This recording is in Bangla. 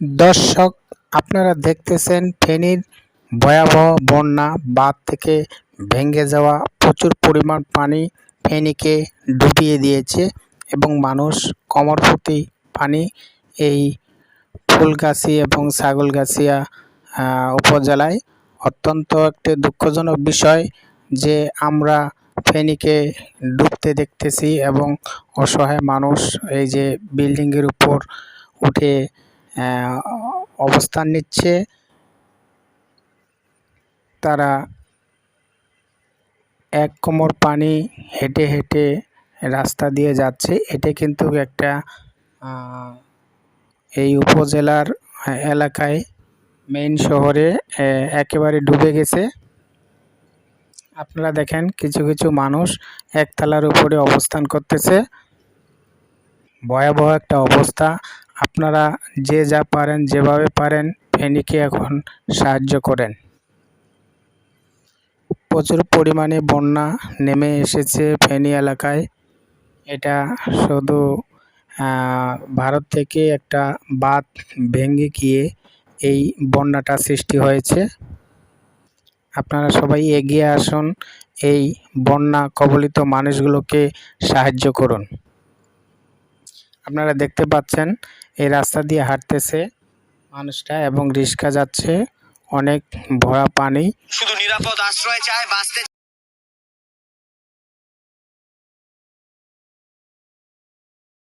দর্শক, আপনারা দেখতেছেন ফেনীর ভয়াবহ বন্যা, বাঁধ থেকে ভেঙে যাওয়া প্রচুর পরিমাণ পানি ফেনীকে ডুবিয়ে দিয়েছে এবং মানুষ কোমর প্রতি পানি এই ফুলগাছি এবং ছাগলগাছিয়া উপজেলায়। অত্যন্ত একটি দুঃখজনক বিষয় যে আমরা ফেনীকে ডুবতে দেখতেছি এবং অসহায় মানুষ এই যে বিল্ডিংয়ের উপর উঠে অবস্থান নিচ্ছে। তারা এক কোমর পানি হেঁটে হেঁটে রাস্তা দিয়ে যাচ্ছে। এটা কিন্তু একটা এই উপজেলার এলাকায় মেইন শহরে একেবারে ডুবে গেছে। আপনারা দেখেন কিছু কিছু মানুষ একতলার উপরে অবস্থান করতেছে। ভয়াবহ একটা অবস্থা। আপনারা যে যা পারেন, যেভাবে পারেন, ফেনীকে এখন সাহায্য করেন। প্রচুর পরিমাণে বন্যা নেমে এসেছে ফেনী এলাকায়। এটা শুধু ভারত থেকে একটা বাঁধ ভেঙে গিয়ে এই বন্যাটা সৃষ্টি হয়েছে। আপনারা সবাই এগিয়ে আসুন, এই বন্যা কবলিত মানুষগুলোকে সাহায্য করুন। আপনারা দেখতে পাচ্ছেন, এই রাস্তা দিয়ে হাঁটতেছে মানুষটা এবং রিস্কা যাচ্ছে, অনেক ভরা পানি। শুধু নিরাপদ আশ্রয় চায়, বাঁচতে